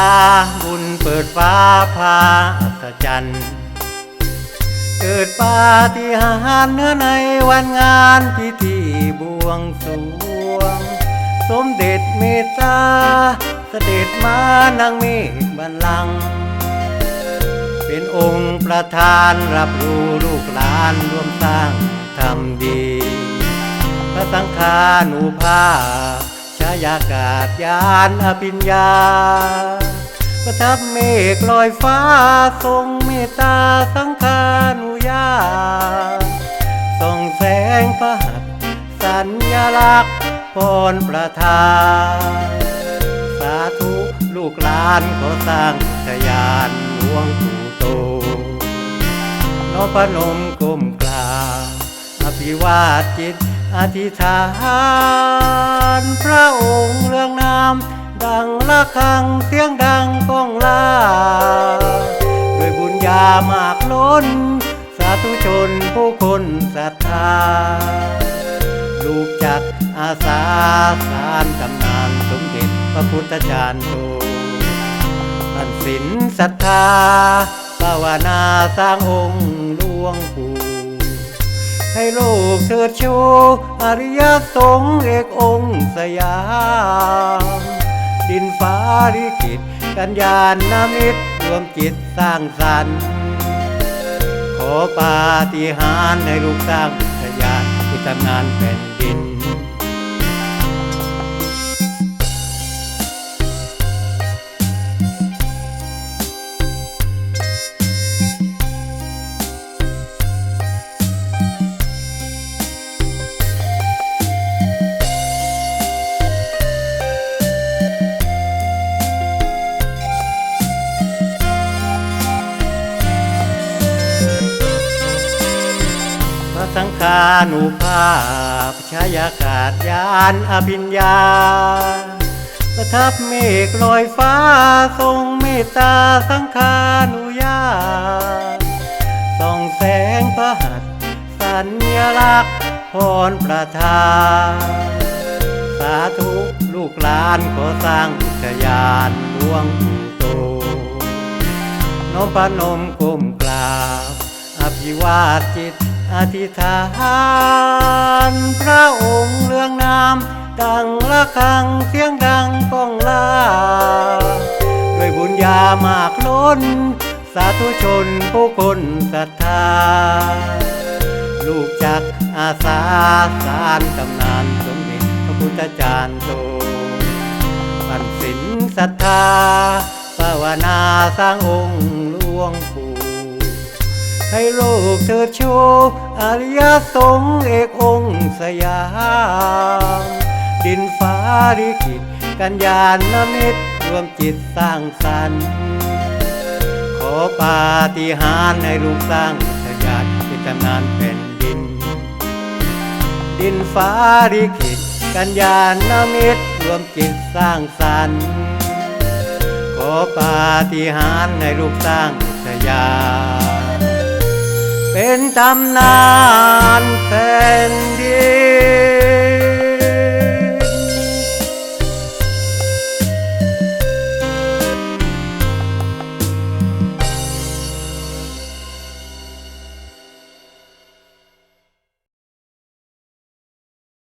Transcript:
าบุญเปิดฟ้าพาอัศจรรย์เกิดปาฏิหาริย์เนื้อในวันงานพิธีบวงสรวง สมเด็จเมตตาเสด็จมานางเมฆบันลัง เป็นองค์ประธานรับรู้ลูกหลานร่วมสร้างทำดี พระสังฆานุภาพ ชายากาศยานอภิญญา ประทับเมฆลอยฟ้าทรงเมตตาสังฆานุญาส่องแสงพระหัตถ์สัญลักษณ์พรประทานสาธุลูกหลานขอสร้างทยานหลวงปู่โตนพนมก้มกราบอภิวาทจิตอธิษฐาน พระองค์เรื่องนามดังละคังเสียงดังก้องลาด้วยบุญญามากล้น สาธุชนผู้คนศรัทธา ลูกจักอาสาสารตำนานสมเด็จพระพุทธจารย์โตท่านศีลศรัทธาภาวนาสร้างองค์หลวงปู่ ให้โลกเถิดโชว์อริยสงฆ์เอกองค์สยาม ดินฟ้าลิขิตกัญญาณนามิตรรวมจิตสร้างสรรค์ ขอปาฏิหาริย์ให้ลูกสร้างทะยามที่ตำนานแผ่นดิน สังฆานุภาพชายากาศยานอภิญญา ประทับเมฆลอยฟ้าทรงเมตตาสังฆานุญาตส่องแสงพระหัตสัญลักษณ์พรประทานสาธุลูกหลานขอสร้างอุทยานหลวงโตน้อมพนมก้มกราบอภิวาทจิต อธิษฐานพระองค์เรื่องนามดังละคังเสียงดังก้องลาด้วยบุญญามากล้น สาธุชนผู้คนศรัทธา ลูกจักอาสาสารตำนานสมเด็จพระพุทธจารย์โตปันสินศรัทธาภาวนาสร้างองค์หลวงปู่ ให้โลกเถิดโชว์อริยสงฆ์เอกองค์สยาม ดินฟ้าลิขิตกัญญาณมิตรรวมจิตสร้างสรรค์ ขอปาฏิหาริย์ให้ลูกสร้างทะยานที่ตำนานแผ่นดิน ดินฟ้าลิขิตกัญญาณมิตรรวมจิตสร้างสรรค์ ขอปาฏิหาริย์ให้ลูกสร้างทะยาน เป็นตำนาน